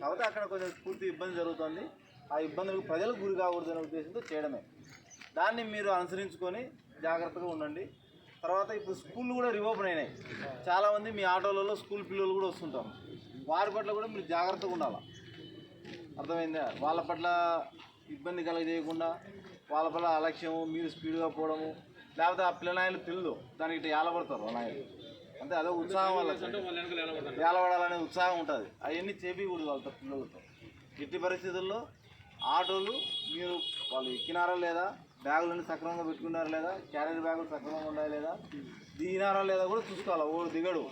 కాబట్టి అక్కడ కొంచెం పూర్తి ఇబ్బంది జరుగుతుంది. ఆ ఇబ్బందులకు ప్రజలకు గురి కాకూడదనే ఉద్దేశంతో చేయడమే. దాన్ని మీరు అనుసరించుకొని జాగ్రత్తగా ఉండండి. తర్వాత ఇప్పుడు స్కూళ్ళు కూడా రిఓపెన్ అయినాయి. చాలామంది మీ ఆటోలలో స్కూల్ పిల్లలు కూడా వస్తుంటారు. వారి పట్ల కూడా మీరు జాగ్రత్తగా ఉండాలి? అర్థమైందా? వాళ్ళ పట్ల ఇబ్బంది కలగజేయకుండా వాళ్ళ పట్ల అలక్ష్యము మీరు స్పీడ్గా పోవడము లేకపోతే ఆ పిల్లనాయలు పిల్లలు దానికి ఇట్లా ఏలబడతారు నాయలు. అంటే అదే ఉత్సాహం వాళ్ళకి ఏలబడాలనే ఉత్సాహం ఉంటుంది. అవన్నీ చేపించకూడదు వాళ్ళతో పిల్లలతో. ఎట్టి పరిస్థితుల్లో ఆటోలు మీరు వాళ్ళు ఎక్కినారా లేదా బ్యాగులన్నీ సక్రమంగా పెట్టుకున్నారా లేదా క్యారియర్ బ్యాగులు సక్రమంగా ఉన్నాయా లేదా దిగినారా లేదా కూడా చూసుకోవాలి. ఓడు దిగడు.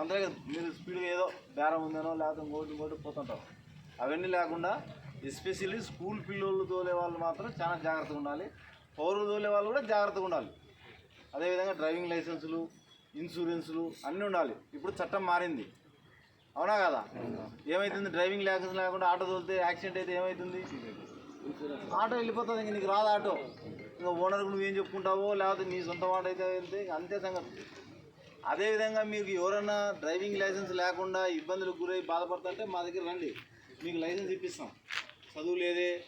అంతే కదా, మీరు స్పీడ్గా ఏదో బేరం ఉందనో లేకపోతే ఇంకోటి ఇంకోటి పోతుంటారు. అవన్నీ లేకుండా ఎస్పెషల్లీ స్కూల్ పిల్లలు తోలే వాళ్ళు మాత్రం చాలా జాగ్రత్తగా ఉండాలి. పౌరులు తోలే వాళ్ళు కూడా జాగ్రత్తగా ఉండాలి. అదేవిధంగా డ్రైవింగ్ లైసెన్సులు ఇన్సూరెన్సులు అన్నీ ఉండాలి. ఇప్పుడు చట్టం మారింది. అవునా కదా? ఏమవుతుంది డ్రైవింగ్ లైసెన్స్ లేకుండా ఆటో తోలితే యాక్సిడెంట్ అయితే ఏమవుతుంది ఆటో వెళ్ళిపోతుంది. ఇంక నీకు రాదు ఆటో. ఇంకా ఓనర్కి నువ్వేం చెప్పుకుంటావో? లేకపోతే నీ సొంత మాట అయితే వెళ్తే అంతే సంగతి. అదేవిధంగా మీకు ఎవరన్నా డ్రైవింగ్ లైసెన్స్ లేకుండా ఇబ్బందులకు గురై బాధపడుతుంటే మా దగ్గర రండి. మీకు లైసెన్స్ ఇప్పిస్తాం. చదువు లేదే.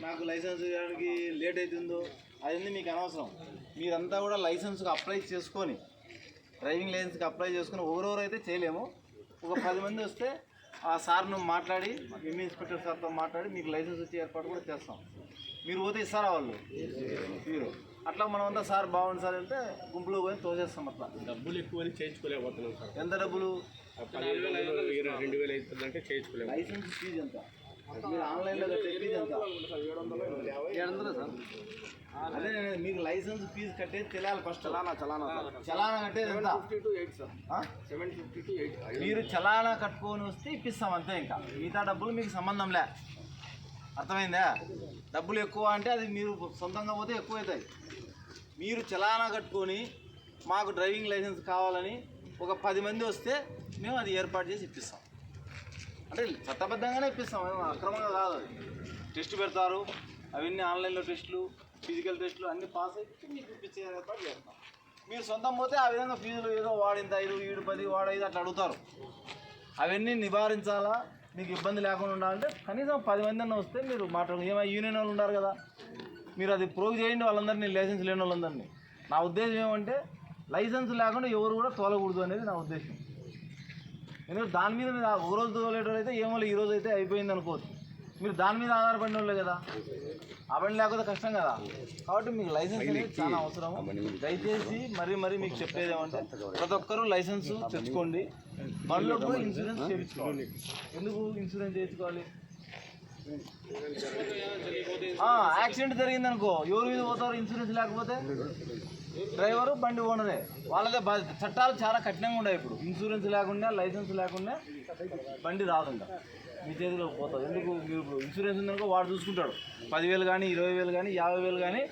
నాకు లైసెన్స్ ఇవ్వడానికి లేట్ అవుతుందో? అవన్నీ మీకు అనవసరం. మీరంతా కూడా లైసెన్స్కి అప్లై చేసుకొని డ్రైవింగ్ లైసెన్స్కి అప్లై చేసుకుని ఎవరెవరు అయితే చేయలేము. ఒక పది మంది వస్తే ఆ సార్ను మాట్లాడి ఎంఈ ఇన్స్పెక్టర్ సార్తో మాట్లాడి మీకు లైసెన్స్ వచ్చే ఏర్పాటు కూడా చేస్తాం. మీరు పోతే ఇస్తారా వాళ్ళు? మీరు. అట్లా మనం అంతా సార్ బాగుంది సార్ అంటే గుంపులో పోయి తోసేస్తాం అట్లా. డబ్బులు ఎక్కువ చేయించుకోలేకపోతున్నాం సార్. ఎంత డబ్బులు? రెండు వేలు అవుతుందంటే చేయించుకోలేము లైసెన్స్ ఫీజు ఎంత? మీరు ఆన్లైన్లో కట్టే ఫీజు ఎంత? ఏడు వందలు సార్? అదే మీకు లైసెన్స్ ఫీజు కట్టేది తెలియాలి ఫస్ట్. చలానా చలానా చలానా కట్టేది ఎంత? ఆ? Seven fifty two eight. మీరు చలానా కట్టుకొని వస్తే ఇప్పిస్తాం అంతే ఇంకా. మిగతా డబ్బులు మీకు సంబంధం లే. అర్థమైందా? డబ్బులు ఎక్కువ అంటే అది మీరు సొంతంగా పోతే ఎక్కువ అవుతాయి మీరు చలానా కట్టుకొని మాకు డ్రైవింగ్ లైసెన్స్ కావాలని ఒక పది మంది వస్తే మేము అది ఏర్పాటు చేసి ఇప్పిస్తాం. అంటే చట్టబద్ధంగానే ఇప్పిస్తాం. ఏం అక్రమంగా కాదు అది. టెస్ట్ పెడతారు. అవన్నీ ఆన్లైన్లో టెస్టులు ఫిజికల్ టెస్టులు అన్నీ పాస్ అయితే మీకు ఇప్పించే ఏర్పాటు చేస్తాం. మీరు సొంతం పోతే ఆ విధంగా ఫీజులు ఏదో వాడింత ఐదు ఏడు పది వాడు ఐదు అట్లా అడుగుతారు. అవన్నీ నివారించాలా? మీకు ఇబ్బంది లేకుండా ఉండాలంటే కనీసం పది మంది అన్న వస్తే మీరు మాట్లాడు. ఏమైనా యూనియన్ వాళ్ళు ఉన్నారు కదా. మీరు అది ప్రోగ్ చేయండి వాళ్ళందరినీ లైసెన్స్ లేని వాళ్ళందరినీ. నా ఉద్దేశం ఏమంటే లైసెన్స్ లేకుండా ఎవరు కూడా తోలకూడదు అనేది నా ఉద్దేశం. ఎందుకంటే దాని మీద మీరు ఒక రోజు తోలేటోళ్ళు అయితే ఏమో ఈ రోజు అయితే అయిపోయింది అనుకోవచ్చు. మీరు దాని మీద ఆధారపడిన వాళ్ళే కదా. ఆ బండి లేకపోతే కష్టం కదా. కాబట్టి మీకు లైసెన్స్ అనేది చాలా అవసరం దయచేసి మరీ మరీ మీకు చెప్పేది ఏమంటే ప్రతి ఒక్కరూ లైసెన్స్ తెచ్చుకోండి. బండ్లో కూడా ఇన్సూరెన్స్ చేయించుకోవాలి. ఎందుకు ఇన్సూరెన్స్ చేయించుకోవాలి? యాక్సిడెంట్ జరిగింది అనుకో ఎవరి మీద పోతారు? ఇన్సూరెన్స్ లేకపోతే? డ్రైవరు బండి ఓనరే. వాళ్ళదే బాధ్యత చట్టాలు చాలా కఠినంగా ఉన్నాయి ఇప్పుడు. ఇన్సూరెన్స్ లేకుండా లైసెన్స్ లేకుండా బండి రాదంట. మీ చేతిలో పోతుంది ఎందుకు? మీరు ఇప్పుడు ఇన్సూరెన్స్ ఉందనుకో వాడు చూసుకుంటాడు. పదివేలు కానీ ఇరవై వేలు కానీ యాభై వేలు కానీ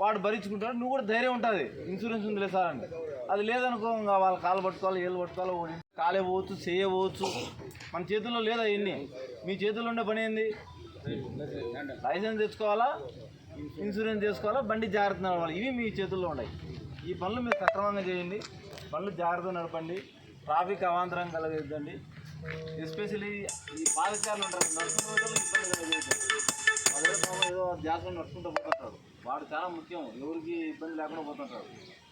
వాడు భరించుకుంటాడు నువ్వు కూడా ధైర్యం ఉంటుంది. ఇన్సూరెన్స్ ఉందిలే సార్ అంటే. అది లేదనుకో ఇంకా వాళ్ళ కాలు పట్టుకోవాలి ఏళ్ళు పట్టుకోవాలి కాలే పోవచ్చు చేయవచ్చు. మన చేతుల్లో లేదా ఇవన్నీ మీ చేతుల్లో ఉండే పని ఏంది? లైసెన్స్ తెచ్చుకోవాలా? ఇన్సూరెన్స్ చేసుకోవాలా? బండి జాగ్రత్త నడవాలి. ఇవి మీ చేతుల్లో ఉన్నాయి. ఈ పనులు మీరు సక్రమంగా చేయండి. పనులు జాగ్రత్తగా నడపండి. ట్రాఫిక్ అవాంతరం కలగద్దండి ఎస్పెషలీ ఈ పాదచారులు ఉంటారు. నడుచుకునే ఇబ్బంది కలగజేద్దాం అదే బాబా ఏదో జాగ్రత్తగా నడుచుకుంటూ పోతుంటాడు వాడు చాలా ముఖ్యం. ఎవరికి ఇబ్బంది లేకుండా పోతుంటాడు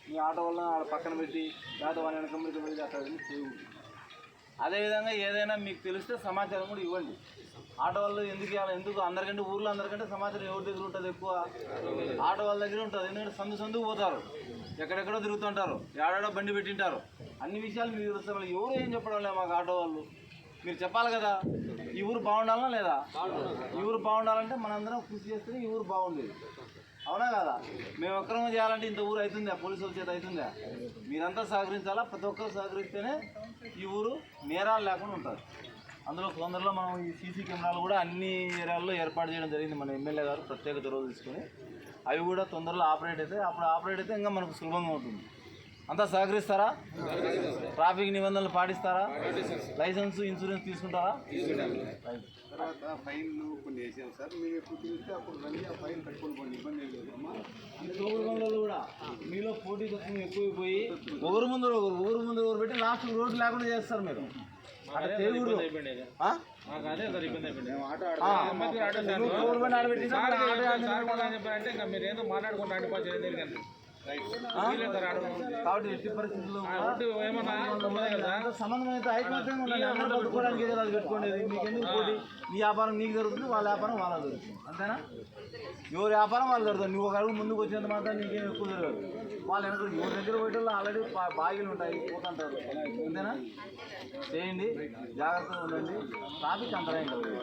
నీ ఆటో వల్ల ఆడ పక్కన పెట్టి లేదా వాడి వెనక మీద పెట్టి వెళ్ళి చేయకూడదు. అదేవిధంగా ఏదైనా మీకు తెలిస్తే సమాచారం కూడా ఇవ్వండి. ఆటో వాళ్ళు ఎందుకు ఇవ్వాలి? ఎందుకు? అందరికంటే ఊర్లో అందరికంటే సమాచారం ఎవరి దగ్గర ఉంటుంది ఎక్కువ? ఆటో వాళ్ళ దగ్గర ఉంటుంది. ఎందుకంటే సందు సందుకు పోతారు. ఎక్కడెక్కడో తిరుగుతుంటారు. ఏడాడో బండి పెట్టింటారు. అన్ని విషయాలు మీరు ఎవరు ఏం చెప్పడం లేదు మాకు ఆటో వాళ్ళు. మీరు చెప్పాలి కదా. ఈ ఊరు బాగుండాలనా లేదా? ఈ ఊరు బాగుండాలంటే మనందరం కృషి చేస్తేనే ఈ ఊరు బాగుండేది. అవునా కదా? మేము అక్రమం చేయాలంటే ఇంత ఊరు అవుతుందా పోలీసుల చేత అవుతుందా మీరంతా సహకరించాలా? ప్రతి ఒక్కరు సహకరిస్తేనే ఈ ఊరు నేరాలు లేకుండా ఉంటుంది. అందులో తొందరలో మనం ఈ సీసీ కెమెరాలు కూడా అన్ని ఏరియాల్లో ఏర్పాటు చేయడం జరిగింది. మన ఎమ్మెల్యే గారు ప్రత్యేక చొరవ తీసుకొని. అవి కూడా తొందరలో ఆపరేట్ అయితే అప్పుడు ఆపరేట్ అయితే ఇంకా మనకు సులభంగా ఉంటుంది. అంతా సహకరిస్తారా? ట్రాఫిక్ నిబంధనలు పాటిస్తారా? లైసెన్స్ ఇన్సూరెన్స్ తీసుకుంటారా. తర్వాత ఫైన్లు కొన్ని సార్. మీరు ఎప్పుడు తిరిగితే అప్పుడు రండి ఆ ఫైన్ ఇబ్బంది లేదు కూడా మీలో పోటీ తత్వం ఎక్కువైపోయి ఒకరు ముందు ఒకరు ఒకరు ముందు ఒకరు పెట్టి లాస్ట్ రోడ్డు లేకుండా చేస్తారు మీరు. ఆటో ఆటో కాబట్టి ఎట్టి పరిస్థితుల్లో సంబంధం అయితే ఐకమత్యంగా ఏదో అది పెట్టుకోండి. మీకు ఎందుకు పోటీ? నీ వ్యాపారం నీకు జరుగుతుంది వాళ్ళ వ్యాపారం వాళ్ళకి జరుగుతుంది. అంతేనా? ఎవరి వ్యాపారం వాళ్ళు జరుగుతుంది. నువ్వు ఒక అడుగు ముందుకు వచ్చినంత మాత్రం నీకేం ఎక్కువ జరగదు. వాళ్ళు వెనక ఎవరి దగ్గర పోయేటోళ్ళు ఆల్రెడీ బాగిలు ఉంటాయి పోతుంటారు. అంతేనా? చేయండి. జాగ్రత్తగా ఉండండి. ట్రాఫిక్ అంతరాయం కలగదు.